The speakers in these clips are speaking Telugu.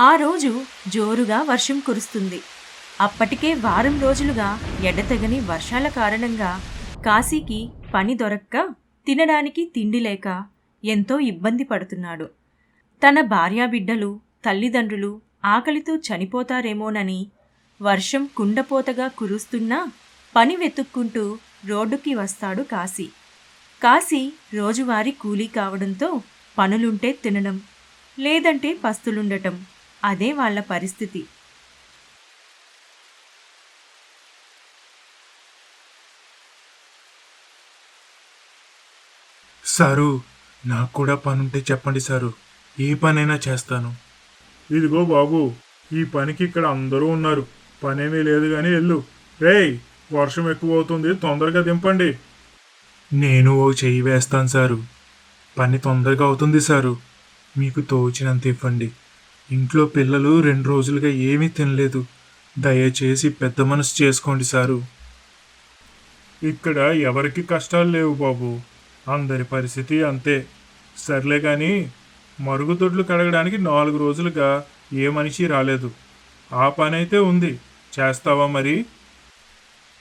ఆ రోజు జోరుగా వర్షం కురుస్తుంది. అప్పటికే వారం రోజులుగా ఎడతెగని వర్షాల కారణంగా కాశీకి పని దొరక్క తినడానికి తిండి లేక ఎంతో ఇబ్బంది పడుతున్నాడు. తన భార్యాబిడ్డలు తల్లిదండ్రులు ఆకలితో చనిపోతారేమోనని వర్షం కుండపోతగా కురుస్తున్నా పని వెతుక్కుంటూ రోడ్డుకి వస్తాడు కాశీ. కాశీ రోజువారీ కూలీ కావడంతో పనులుంటే తినడం లేదంటే పస్తులుండటం అదే వాళ్ళ పరిస్థితి. సారు నాకు కూడా పనుంటే చెప్పండి సారు. ఏ పనైనా చేస్తాను. ఇదిగో బాబు ఈ పనికి ఇక్కడ అందరూ ఉన్నారు. పనేమీ లేదు కానీ వెళ్ళు. రేయ్ వర్షం ఎక్కువ అవుతుంది తొందరగా దింపండి. నేను ఓ చెయ్యి వేస్తాను సారు. పని తొందరగా అవుతుంది సారు. మీకు తోచినంత ఇవ్వండి. ఇంట్లో పిల్లలు రెండు రోజులుగా ఏమీ తినలేదు. దయచేసి పెద్ద మనసు చేసుకోండి సారు. ఇక్కడ ఎవరికి కష్టాలు లేవు బాబు. అందరి పరిస్థితి అంతే. సర్లే కానీ మరుగుదొడ్లు కడగడానికి నాలుగు రోజులుగా ఏ మనిషి రాలేదు. ఆ పని అయితే ఉంది. చేస్తావా మరి?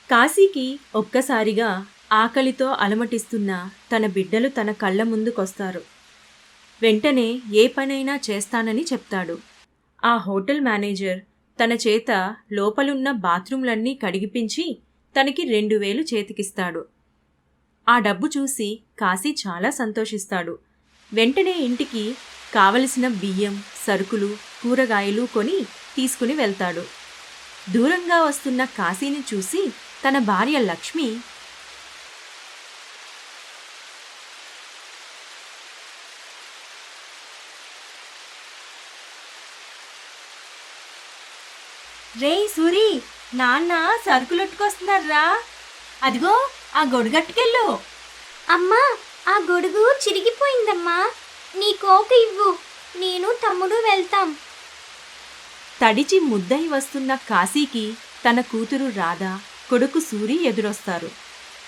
కాశీకి ఒక్కసారిగా ఆకలితో అలమటిస్తున్న తన బిడ్డలు తన కళ్ళ ముందుకొస్తారు. వెంటనే ఏ పనైనా చేస్తానని చెప్తాడు. ఆ హోటల్ మేనేజర్ తన చేత లోపలున్న బాత్రూంలన్నీ కడిగిపించి తనకి రెండు వేలు చేతికిస్తాడు. ఆ డబ్బు చూసి కాశీ చాలా సంతోషిస్తాడు. వెంటనే ఇంటికి కావలసిన బియ్యం సరుకులు కూరగాయలు కొని తీసుకుని వెళ్తాడు. దూరంగా వస్తున్న కాశీని చూసి తన భార్య లక్ష్మి రే సూరి నాన్న సరుకులొట్టుకొస్తున్నారా అదిగో ఆ గొడుగట్టుకెళ్ళు అమ్మా ఆ గొడుగు చిరిగిపోయిందమ్మా. నీ కోక ఇవ్వు నేను తమ్ముడు వెళ్తాం. తడిచి ముద్దయి వస్తున్న కాశీకి తన కూతురు రాధ కొడుకు సూరి ఎదురొస్తారు.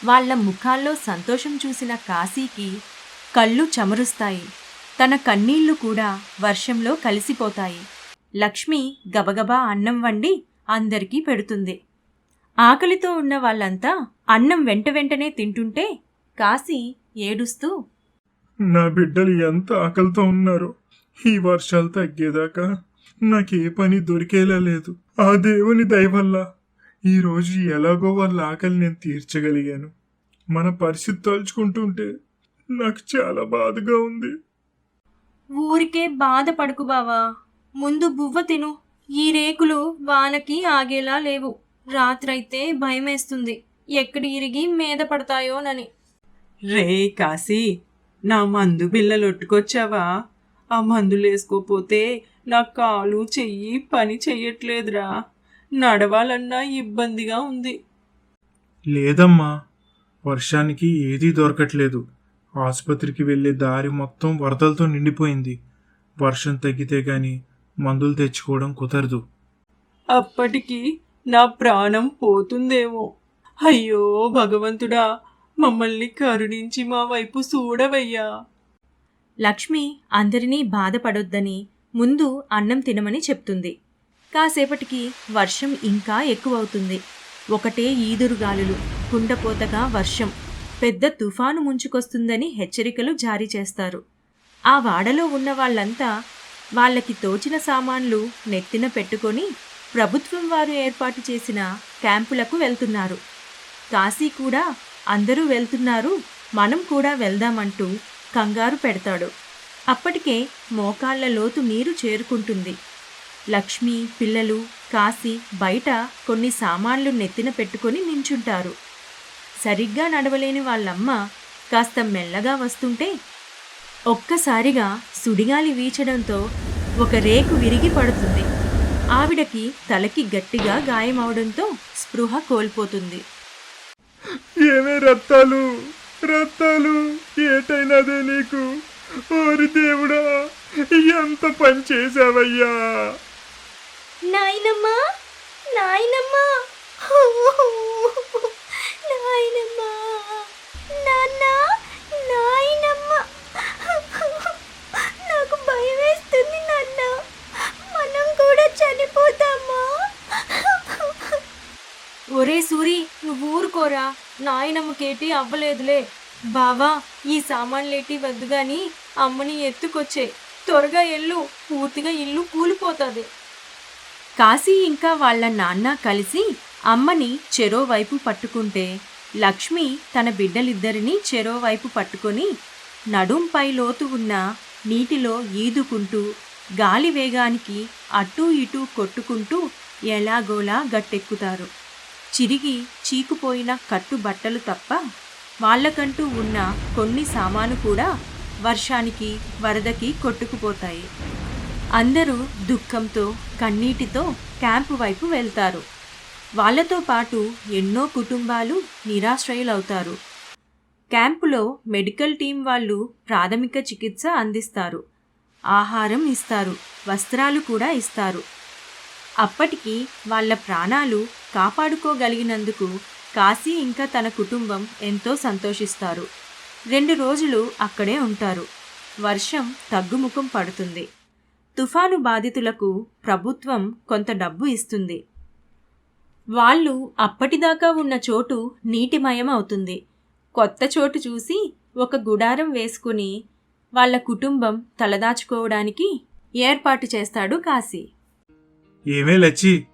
వాళ్ళ ముఖాల్లో సంతోషం చూసిన కాశీకి కళ్ళు చమరుస్తాయి. తన కన్నీళ్ళు కూడా వర్షంలో కలిసిపోతాయి. లక్ష్మి గబగబా అన్నం వండి అందరికీ పెడుతుంది. ఆకలితో ఉన్న వాళ్ళంతా అన్నం వెంట వెంటనే తింటుంటే కాశీ ఏడుస్తూ నా బిడ్డలు ఎంత ఆకలితో ఉన్నారు ఈ వర్షాలు తగ్గేదాకా నాకే పని దొరికేలా లేదు. ఆ దేవుని దయ వల్ల ఈ రోజు ఎలాగో వాళ్ళ ఆకలి నేను తీర్చగలిగాను. మన పరిస్థితి తలుచుకుంటుంటే నాకు చాలా బాధగా ఉంది. ఊరికే బాధపడకు బావా. ముందు బువ్వ తిను. ఈ రేకులు వానకి ఆగేలా లేవు. రాత్రైతే భయమేస్తుంది. ఎక్కడి ఇరిగి మీద పడతాయోనని. రే కాశీ నా మందు బిళ్ళలు ఒట్టుకొచ్చావా? ఆ మందులు వేసుకోపోతే నా కాలు చెయ్యి పని చెయ్యట్లేదురా. నడవాలన్నా ఇబ్బందిగా ఉంది. లేదమ్మా వర్షానికి ఏదీ దొరకట్లేదు. ఆసుపత్రికి వెళ్ళే దారి మొత్తం వరదలతో నిండిపోయింది. వర్షం తగ్గితే గాని మందులు తెచ్చుకోవడం కుదరదు. అప్పటికి నా ప్రాణం పోతుందేమో. అయ్యో భగవంతుడా మమ్మల్ని కరుణించి మా వైపు చూడవయ్యా. లక్ష్మి అందరినీ బాధపడొద్దని ముందు అన్నం తినమని చెప్తుంది. కాసేపటికి వర్షం ఇంకా ఎక్కువవుతుంది. ఒకటే ఈదురుగాలులు కుండపోతగా వర్షం పెద్ద తుఫాను ముంచుకొస్తుందని హెచ్చరికలు జారీ చేస్తారు. ఆ వాడలో ఉన్న వాళ్ళంతా వాళ్ళకి తోచిన సామాన్లు నెత్తిన పెట్టుకొని ప్రభుత్వం వారు ఏర్పాటు చేసిన క్యాంపులకు వెళ్తున్నారు. కాశీ కూడా అందరూ వెళ్తున్నారు మనం కూడా వెళ్దామంటూ కంగారు పెడతాడు. అప్పటికే మోకాళ్ళ లోతు నీరు చేరుకుంటుంది. లక్ష్మి పిల్లలు కాశీ బయట కొన్ని సామాన్లు నెత్తిన పెట్టుకొని నించుంటారు. సరిగ్గా నడవలేని వాళ్ళమ్మ కాస్త మెల్లగా వస్తుంటే ఒక్కసారిగా సుడిగాలి వీచడంతో ఒక రేకు విరిగి పడుతుంది. ఆవిడకి తలకి గట్టిగా గాయమవడంతో స్పృహ కోల్పోతుంది. ఏమే రత్తాలు? రత్తాలు ఏటైనదే నీకు? ఓరి దేవుడా ఎంత పని చేసావయ్యా నాయనమ్మా నాయనమ్మా నాయనమ్మా నాన్న నాయనమ్మ నాకు భయం వేస్తుంది నాన్న మనం ఒరే సూరి నువ్వు ఊరుకోరా? నాయనమ్మకేటి అవ్వలేదులే. బావా ఈ సామాన్లేటి వద్దు కానీ అమ్మని ఎత్తుకొచ్చే. త్వరగా ఎల్లు పూర్తిగా ఇల్లు కూలిపోతుంది. కాశీ ఇంకా వాళ్ళ నాన్న కలిసి అమ్మని చెరోవైపు పట్టుకుంటే లక్ష్మి తన బిడ్డలిద్దరినీ చెరోవైపు పట్టుకొని నడుంపై లోతు ఉన్న నీటిలో ఈదుకుంటూ గాలి వేగానికి అటూ ఇటూ కొట్టుకుంటూ ఎలాగోలా గట్టెక్కుతారు. చిరిగి చీకుపోయిన కట్టు బట్టలు తప్ప వాళ్ళకంటూ ఉన్న కొన్ని సామాను కూడా వర్షానికి వరదకి కొట్టుకుపోతాయి. అందరూ దుఃఖంతో కన్నీటితో క్యాంపు వైపు వెళ్తారు. వాళ్ళతో పాటు ఎన్నో కుటుంబాలు నిరాశ్రయులవుతారు. క్యాంపులో మెడికల్ టీం వాళ్ళు ప్రాథమిక చికిత్స అందిస్తారు. ఆహారం ఇస్తారు. వస్త్రాలు కూడా ఇస్తారు. అప్పటికి వాళ్ళ ప్రాణాలు కాపాడుకోగలిగినందుకు కాశీ ఇంకా తన కుటుంబం ఎంతో సంతోషిస్తారు. రెండు రోజులు అక్కడే ఉంటారు. వర్షం తగ్గుముఖం పడుతుంది. తుఫాను బాధితులకు ప్రభుత్వం కొంత డబ్బు ఇస్తుంది. వాళ్ళు అప్పటిదాకా ఉన్న చోటు నీటిమయం అవుతుంది. కొత్త చోటు చూసి ఒక గుడారం వేసుకుని వాళ్ళ కుటుంబం తలదాచుకోవడానికి ఏర్పాటు చేస్తాడు కాశీ. ఏమే లచ్చి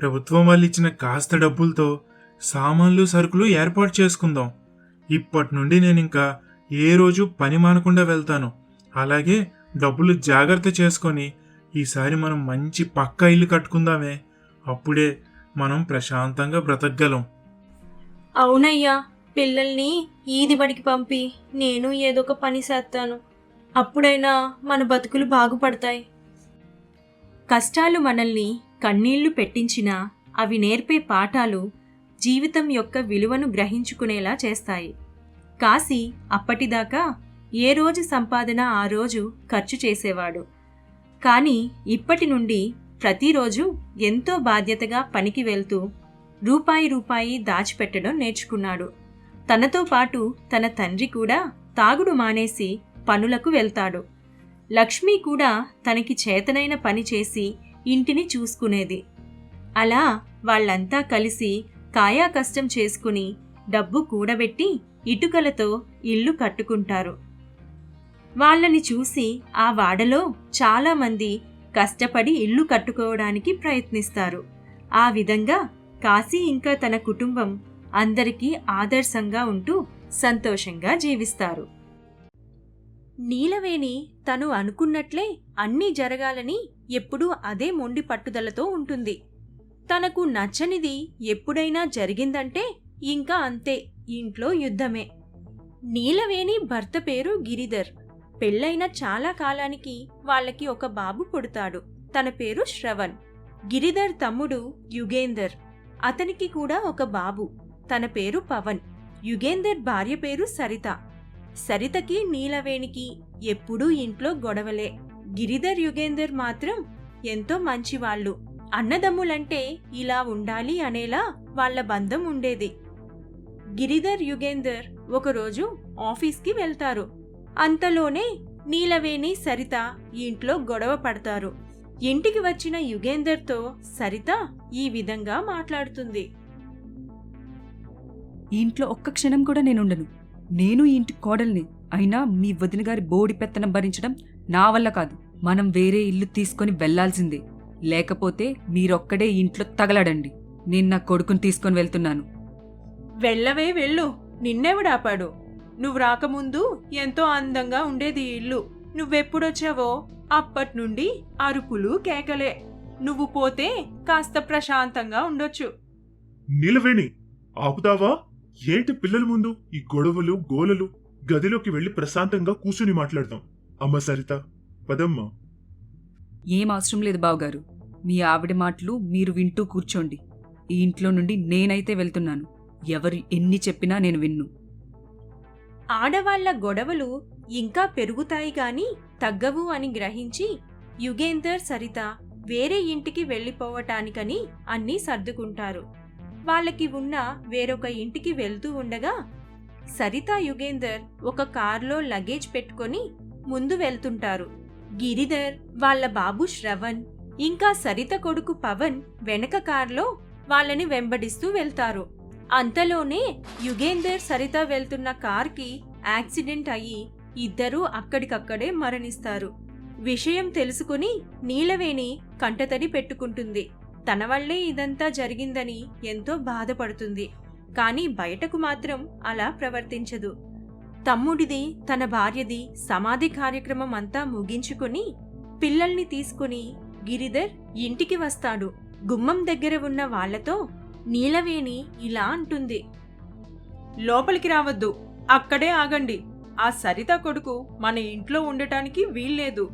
ప్రభుత్వం వాళ్ళు ఇచ్చిన కాస్త డబ్బులతో సామాన్లు సరుకులు ఏర్పాటు చేసుకుందాం. ఇప్పటి నుండి నేను ఇంకా ఏ రోజు పని మానకుండా వెళ్తాను. అలాగే డబ్బులు జాగ్రత్త చేసుకొని ఈసారి మనం మంచి పక్కా ఇల్లు కట్టుకుందామే. అప్పుడే మనం ప్రశాంతంగా బ్రతకగలం. అవునయ్యా పిల్లల్ని ఈది బడికి పంపి నేను ఏదో ఒక పని చేస్తాను అప్పుడైనా మన బతుకులు బాగుపడతాయి. కష్టాలు మనల్ని కన్నీళ్ళు పెట్టించినా అవి నేర్పే పాఠాలు జీవితం యొక్క విలువను గ్రహించుకునేలా చేస్తాయి. కాశీ అప్పటిదాకా ఏ రోజు సంపాదన ఆ రోజు ఖర్చు చేసేవాడు. కానీ ఇప్పటి నుండి ప్రతిరోజు ఎంతో బాధ్యతగా పనికి వెళ్తూ రూపాయి రూపాయి దాచిపెట్టడం నేర్చుకున్నాడు. తనతో పాటు తన తండ్రి కూడా తాగుడు మానేసి పనులకు వెళ్తాడు. లక్ష్మి కూడా తనకి చేతనైన పని చేసి ఇంటిని చూసుకునేది. అలా వాళ్ళంతా కలిసి కాయా కష్టం చేసుకుని డబ్బు కూడబెట్టి ఇటుకలతో ఇల్లు కట్టుకుంటారు. వాళ్ళని చూసి ఆ వాడలో చాలామంది కష్టపడి ఇల్లు కట్టుకోవడానికి ప్రయత్నిస్తారు. ఆ విధంగా కాశీ ఇంకా తన కుటుంబం అందరికీ ఆదర్శంగా ఉంటూ సంతోషంగా జీవిస్తారు. నీలవేణి తను అనుకున్నట్లే అన్నీ జరగాలని ఎప్పుడూ అదే మొండి పట్టుదలతో ఉంటుంది. తనకు నచ్చనిది ఎప్పుడైనా జరిగిందంటే ఇంకా అంతే ఇంట్లో యుద్ధమే. నీలవేణి భర్త పేరు గిరిధర్. పెళ్ళైన చాలా కాలానికి వాళ్ళకి ఒక బాబు పుడతాడు. తన పేరు శ్రవణ్. గిరిధర్ తమ్ముడు యుగేందర్. అతనికి కూడా ఒక బాబు. తన పేరు పవన్. యుగేందర్ భార్య పేరు సరిత. సరితకి నీలవేణికి ఎప్పుడూ ఇంట్లో గొడవలే. గిరిధర్ యుగేందర్ మాత్రం ఎంతో మంచివాళ్ళు. అన్నదమ్ములంటే ఇలా ఉండాలి అనేలా వాళ్ళ బంధం ఉండేది. గిరిధర్ యుగేందర్ ఒకరోజు ఆఫీస్కి వెళ్తారు. అంతలోనే నీలవేణి సరిత ఇంట్లో గొడవ పడతారు. ఇంటికి వచ్చిన యుగేందర్తో సరిత ఈ విధంగా మాట్లాడుతుంది. ఇంట్లో ఒక్క క్షణం కూడా నేనుండను. నేను ఇంటి కోడల్ని అయినా మీ వదిన గారి బోడి పెత్తనం భరించడం నా వల్ల కాదు. మనం వేరే ఇల్లు తీసుకొని వెళ్ళాల్సిందే లేకపోతే మీరొక్కడే ఇంట్లో తగలడండి. నేను నా కొడుకుని తీసుకొని వెళ్తున్నాను. వెళ్ళవే వెళ్ళు. నిన్నెవడాపాడు నువ్వు రాకముందు ఎంతో అందంగా ఉండేది ఈ ఇల్లు. నువ్వెప్పుడొచ్చావో అప్పటి నుండి అరుపులు కేకలే. నువ్వు పోతే కాస్త ప్రశాంతంగా ఉండొచ్చు. నిలవేణి ఆపుతావా? ఏంటి పిల్లల ముందు ఈ గొడవలు గోలలు? గదిలోకి వెళ్ళి ప్రశాంతంగా కూర్చుని మాట్లాడదాం. అమ్మ సరిత పదమ్మా. ఏం అవసరం లేదు బావగారు. మీ ఆవిడ మాటలు మీరు వింటూ కూర్చోండి. ఈ ఇంట్లో నుండి నేనైతే వెళ్తున్నాను. ఎవరు ఎన్ని చెప్పినా నేను విన్ను. ఆడవాళ్ళ గొడవలు ఇంకా పెరుగుతాయి గాని తగ్గవు అని గ్రహించి యుగేందర్ సరిత వేరే ఇంటికి వెళ్ళిపోవటానికని అన్నీ సర్దుకుంటారు. వాళ్ళకి ఉన్న వేరొక ఇంటికి వెళ్తూ ఉండగా సరిత యుగేందర్ ఒక కారులో లగేజ్ పెట్టుకొని ముందు వెళ్తుంటారు. గిరిధర్ వాళ్ళ బాబు శ్రవణ్ ఇంకా సరిత కొడుకు పవన్ వెనక కారులో వాళ్ళని వెంబడిస్తూ వెళ్తారు. అంతలోనే యుగేందర్ సరిత వెళ్తున్న కార్కి యాక్సిడెంట్ అయ్యి ఇద్దరూ అక్కడికక్కడే మరణిస్తారు. విషయం తెలుసుకుని నీలవేణి కంటతడి పెట్టుకుంటుంది. తన వల్లే ఇదంతా జరిగిందని ఎంతో బాధపడుతుంది. కానీ బయటకు మాత్రం అలా ప్రవర్తించదు. తమ్ముడిది తన భార్యది సమాధి కార్యక్రమం అంతా ముగించుకుని పిల్లల్ని తీసుకుని గిరిధర్ ఇంటికి వస్తాడు. గుమ్మం దగ్గర ఉన్న వాళ్ళతో నీలవేణి ఇలా అంటుంది. లోపలికి రావద్దు అక్కడే ఆగండి. ఆ సరిత కొడుకు మన ఇంట్లో ఉండటానికి వీల్లేదు.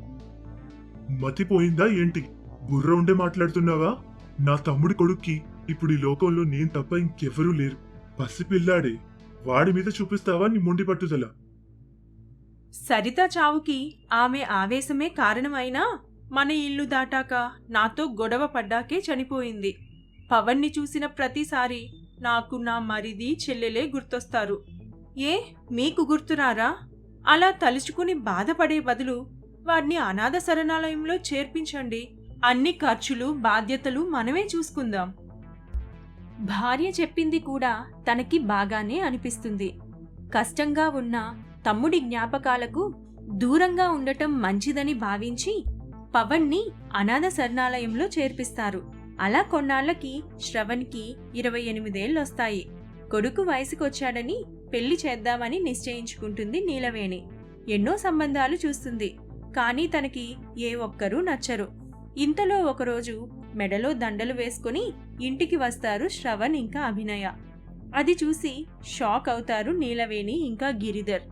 మతిపోయిందా ఏంటి? బుర్ర ఉండే మాట్లాడుతున్నావా? నా తమ్ముడి కొడుక్కి ఇప్పుడు ఈ లోకంలో నేను తప్ప ఇంకెవరూ లేరు. పసిపిల్లాడే. వాడి మీద చూపిస్తావా నీ మొండి పట్టుదల? సరిత చావుకి ఆమె ఆవేశమే కారణమైనా మన ఇల్లు దాటాక నాతో గొడవ పడ్డాకే చనిపోయింది. పవన్ని చూసిన ప్రతిసారి నాకు నా మరిది చెల్లెలే గుర్తొస్తారు. ఏ? మీకు గుర్తురారా? అలా తలుచుకుని బాధపడే బదులు వారిని అనాథ శరణాలయంలో చేర్పించండి. అన్ని ఖర్చులు బాధ్యతలు మనమే చూసుకుందాం. భార్య చెప్పింది కూడా తనకి బాగానే అనిపిస్తుంది. కష్టంగా ఉన్న తమ్ముడి జ్ఞాపకాలకు దూరంగా ఉండటం మంచిదని భావించి పవన్ని అనాథ శరణాలయంలో చేర్పిస్తారు. అలా కొన్నాళ్ళకి శ్రవణ్కి ఇరవై ఎనిమిదేళ్ళొస్తాయి కొడుకు వయసుకొచ్చాడని పెళ్ళి చేద్దామని నిశ్చయించుకుంటుంది నీలవేణి. ఎన్నో సంబంధాలు చూస్తుంది. కానీ తనకి ఏ ఒక్కరూ నచ్చరు. ఇంతలో ఒకరోజు మెడలో దండలు వేసుకుని ఇంటికి వస్తారు శ్రవణ్ ఇంకా అభినయ. అది చూసి షాక్ అవుతారు నీలవేణి ఇంకా గిరిధర్.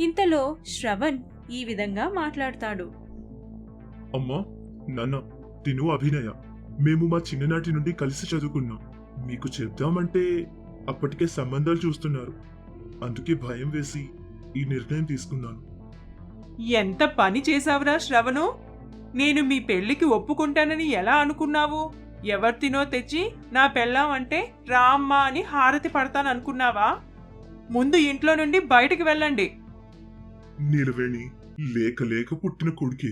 ఇంతలో శ్రవణ్ ఈ విధంగా మాట్లాడతాడు. అమ్మా నాన్న తిను అభినయ. మేము మా చిన్ననాటి నుండి కలిసి చదువుకున్నాం. మీకు చెప్దామంటే అప్పటికే సంబంధాలు చూస్తున్నారు. అందుకే భయం వేసి ఈ నిర్ణయం తీసుకున్నాను. ఎంత పని చేశావురా శ్రవణు? నేను మీ పెళ్ళికి ఒప్పుకుంటానని ఎలా అనుకున్నావు? ఎవరితినో తెచ్చి నా పెళ్ళాం అంటే రామ్మా అని హారతి పడతాననుకున్నావా ముందు ఇంట్లో నుండి బయటికి వెళ్ళండి. నిలవేణి లేక లేక పుట్టిన కొడుకే.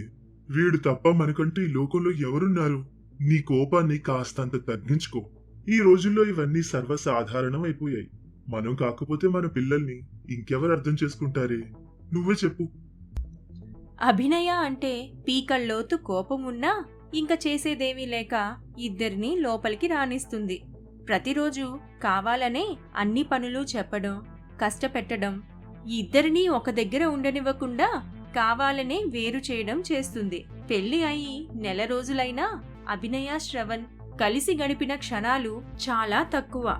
వీడు తప్ప మనకంటూ ఈ లోకంలో ఎవరున్నారు? నీ కోపాన్ని కాస్తంత తగ్గించుకో. ఈ రోజుల్లో ఇవన్నీ సర్వసాధారణం అయిపోయాయి మనం కాకపోతే మన పిల్లల్ని ఇంకెవరు అర్థం చేసుకుంటారే? నువ్వే చెప్పు. అభినయ అంటే పీకల్లోతు కోపం ఇంక చేసేదేమీ లేక ఇద్దరిని లోపలికి రాణిస్తుంది ప్రతిరోజు కావాలనే అన్ని పనులు చెప్పడం కష్టపెట్టడం ఇద్దరినీ ఒక దగ్గర ఉండనివ్వకుండా కావాలనే వేరు చేయడం చేస్తుంది. పెళ్ళి అయి నెల రోజులైనా అభినయ శ్రవణ్ కలిసి గడిపిన క్షణాలు చాలా తక్కువ.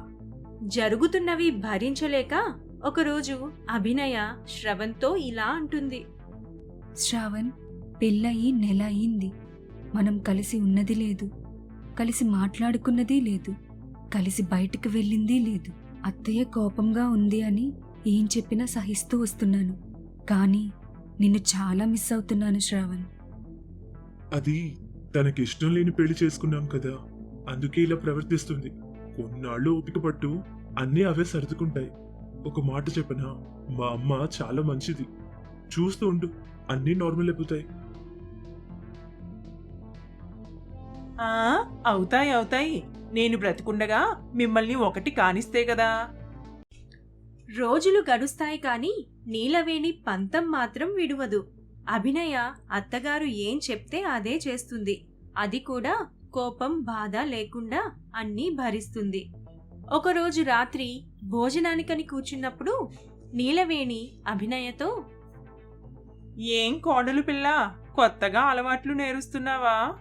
జరుగుతున్నవి భరించలేక ఒకరోజు అభినయ శ్రవణ్తో ఇలా అంటుంది. శ్రావణ్ పెళ్ళయి నెల అయింది మనం కలిసి ఉన్నది లేదు. కలిసి మాట్లాడుకున్నది లేదు. కలిసి బయటికి వెళ్ళింది లేదు. అత్తయ్య కోపంగా ఉంది అని ఏం చెప్పినా సహిస్తూ వస్తున్నాను. కానీ నిన్ను చాలా మిస్ అవుతున్నాను శ్రావణ్. అది తనకిష్టం లేని పెళ్ళి చేసుకున్నాం కదా. అందుకే ఇలా ప్రవర్తిస్తుంది. కొన్నాళ్ళు ఓపిక పట్టు అన్నీ అవే సర్దుకుంటాయి. ఒక మాట చెప్పనా? మా అమ్మ చాలా మంచిది. చూస్తూ ఉండు. అన్నీ నార్మల్ అయిపోతాయి ఆ అవుతాయి అవుతాయి. నేను బ్రతికుండగా మిమ్మల్ని ఒకటి కానిస్తే కదా. రోజులు గడుస్తాయి కాని నీలవేణి పంతం మాత్రం విడువదు. అభినయ అత్తగారు ఏం చెప్తే అదే చేస్తుంది. అది కూడా కోపం బాధ లేకుండా అన్నీ భరిస్తుంది. ఒకరోజు రాత్రి భోజనానికని కూర్చున్నప్పుడు నీలవేణి అభినయతో ఏం కోడలు పిల్ల కొత్తగా అలవాట్లు నేరుస్తున్నావా?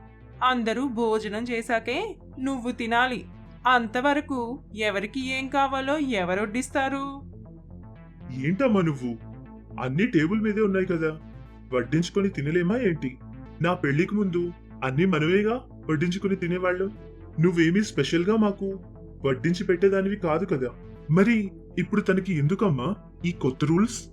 అందరూ భోజనం చేశాకే నువ్వు తినాలి. అంతవరకు ఎవరికి ఏం కావాలో ఎవరొడ్డిస్తారు? ఏంటమ్మా నువ్వు? అన్ని టేబుల్ మీదే ఉన్నాయి కదా. వడ్డించుకొని తినలేమా ఏంటి? నా పెళ్ళికి ముందు అన్ని మనమేగా వడ్డించుకొని తినేవాళ్ళం. నువ్వేమీ స్పెషల్గా మాకు వడ్డించి పెట్టేదానివి కాదు కదా. మరి ఇప్పుడు తనకి ఎందుకమ్మా ఈ కొత్త రూల్స్?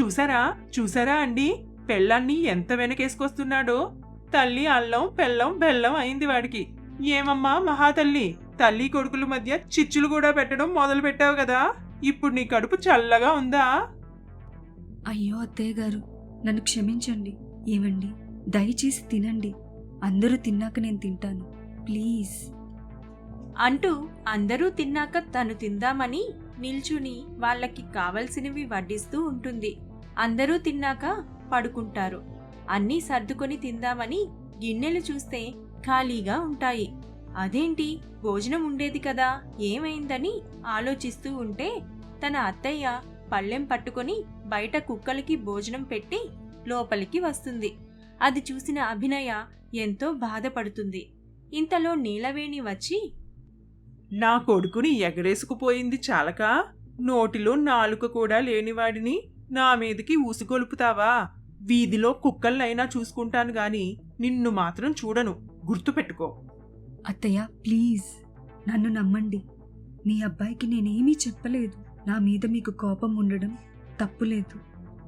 చూసారా? చూసారా అండి? పెళ్ళాన్ని ఎంత వెనకేసుకొస్తున్నాడో? తల్లి అల్లం పెళ్ళం బెల్లం అయింది వాడికి. ఏమమ్మా మహాతల్లి? తల్లి కొడుకుల మధ్య చిచ్చులు కూడా పెట్టడం మొదలు పెట్టావు కదా? ఇప్పుడు నీ కడుపు చల్లగా ఉందా? అయ్యో అత్తయ్య గారు నన్ను క్షమించండి. ఏమండి? దయచేసి తినండి. అందరూ తిన్నాక నేను తింటాను. ప్లీజ్. అంటూ అందరూ తిన్నాక తను తిందామని నిల్చుని వాళ్ళకి కావలసినవి వడ్డిస్తూ ఉంటుంది. అందరూ తిన్నాక పడుకుంటారు. అన్నీ సర్దుకొని తిందామని గిన్నెలు చూస్తే ఖాళీగా ఉంటాయి. అదేంటి? భోజనం ఉండేది కదా ఏమైందని ఆలోచిస్తూ ఉంటే తన అత్తయ్య పళ్ళెం పట్టుకొని బయట కుక్కలకి భోజనం పెట్టి లోపలికి వస్తుంది. అది చూసిన అభినయ ఎంతో బాధపడుతుంది. ఇంతలో నీలవేణి వచ్చి నా కొడుకుని ఎగరేసుకుపోయింది చాలక. నోటిలో నాలుక కూడా లేనివాడిని నా మీదకి ఊసుకొలుపుతావా వీధిలో కుక్కల్నైనా చూసుకుంటాను గాని నిన్ను మాత్రం చూడను. గుర్తుపెట్టుకో. అత్తయ్య ప్లీజ్. నన్ను నమ్మండి. మీ అబ్బాయికి నేనేమీ చెప్పలేదు. నా మీద మీకు కోపం ఉండడం తప్పులేదు.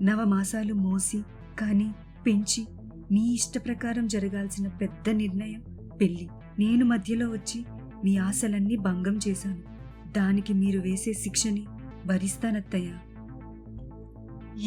నవమాసాలు మోసి కానీ పెంచి మీ ఇష్ట ప్రకారం జరగాల్సిన పెద్ద నిర్ణయం పెళ్ళి. నేను మధ్యలో వచ్చి మీ ఆశలన్నీ భంగం చేశాను. దానికి మీరు వేసే శిక్షని భరిస్తానత్తయ్య.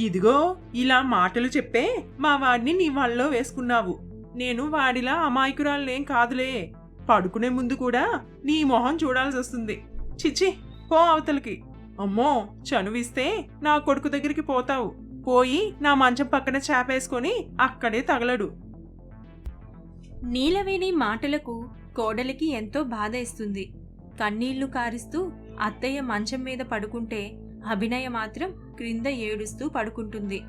ఇదిగో ఇలా మాటలు చెప్పే మా వాడిని నీ వాళ్ళలో వేసుకున్నావు. నేను వాడిలా అమాయకురాలనేం కాదులే. పడుకునే ముందు కూడా నీ మొహం చూడాల్సి వస్తుంది. చిచ్చి పో అవతలకి. అమ్మో చనువిస్తే నా కొడుకు దగ్గరికి పోతావు. పోయి నా మంచం పక్కన చాపేసుకొని అక్కడే తగలడు. నీలవేణి మాటలకు కోడలికి ఎంతో బాధ ఇస్తుంది కన్నీళ్ళు కారిస్తూ అత్తయ్య మంచం మీద పడుకుంటే అభినయ మాత్రం క్రింద ఏడుస్తూ పడుకుంటుంది.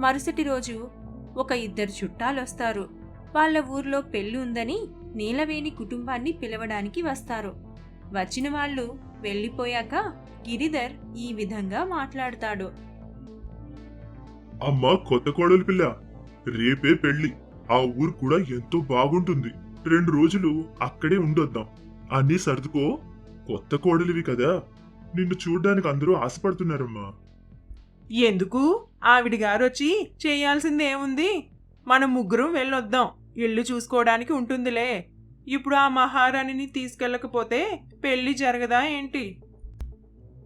మరుసటి రోజు ఒక ఇద్దరు చుట్టాలొస్తారు. వాళ్ళ ఊర్లో పెళ్ళి ఉందని నీలవేణి కుటుంబాన్ని పిలవడానికి వస్తారు. వచ్చిన వాళ్ళు వెళ్ళిపోయాక గిరిధర్ ఈ విధంగా మాట్లాడతాడు. అమ్మా కొత్త కోడలి పిల్ల. రేపే పెళ్ళి ఆ ఊరు కూడా ఎంతో బాగుంటుంది. రెండు రోజులు అక్కడే ఉండొద్దాం. అన్నీ సర్దుకో. కొత్త కోడలివి కదా. నిన్ను చూడ్డానికి అందరూ ఆశపడుతున్నారమ్మా. ఎందుకు? ఆవిడ గారు వచ్చి చేయాల్సిందేముంది? మనం ముగ్గురం వెళ్ళొద్దాం. ఇల్లు చూసుకోవడానికి ఉంటుందిలే. ఇప్పుడు ఆ మహారాణిని తీసుకెళ్ళకపోతే పెళ్ళి జరగదా ఏంటి?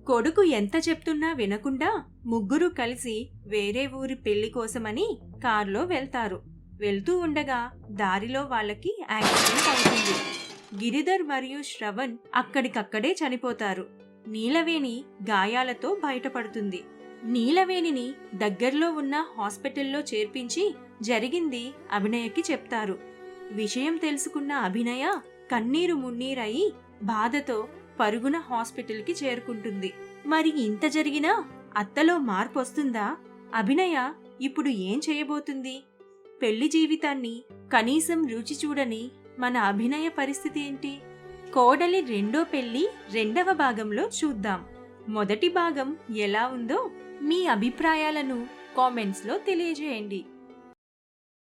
కొడుకు ఎంత చెప్తున్నా వినకుండా ముగ్గురు కలిసి వేరే ఊరి పెళ్ళి కోసమని కారులో వెళ్తారు. వెళ్తూ ఉండగా దారిలో వాళ్ళకి యాక్సిడెంట్ అవుతుంది. గిరిధర్ మరియు శ్రవణ్ అక్కడికక్కడే చనిపోతారు. నీలవేణి గాయాలతో బయటపడుతుంది. నీలవేణిని దగ్గరలో ఉన్న హాస్పిటల్లో చేర్పించి జరిగింది అభినయకి చెప్తారు. విషయం తెలుసుకున్న అభినయ కన్నీరు మున్నీరయి బాధతో పరుగున హాస్పిటల్కి చేరుకుంటుంది. మరి ఇంత జరిగినా అత్తలో మార్పు వస్తుందా అభినయ ఇప్పుడు ఏం చేయబోతుంది? పెళ్ళి జీవితాన్ని కనీసం రుచి చూడని మన అభినయ పరిస్థితి ఏంటి? కోడలి రెండో పెళ్ళి రెండవ భాగంలో చూద్దాం. మొదటి భాగం ఎలా ఉందో మీ అభిప్రాయాలను కామెంట్స్లో తెలియజేయండి.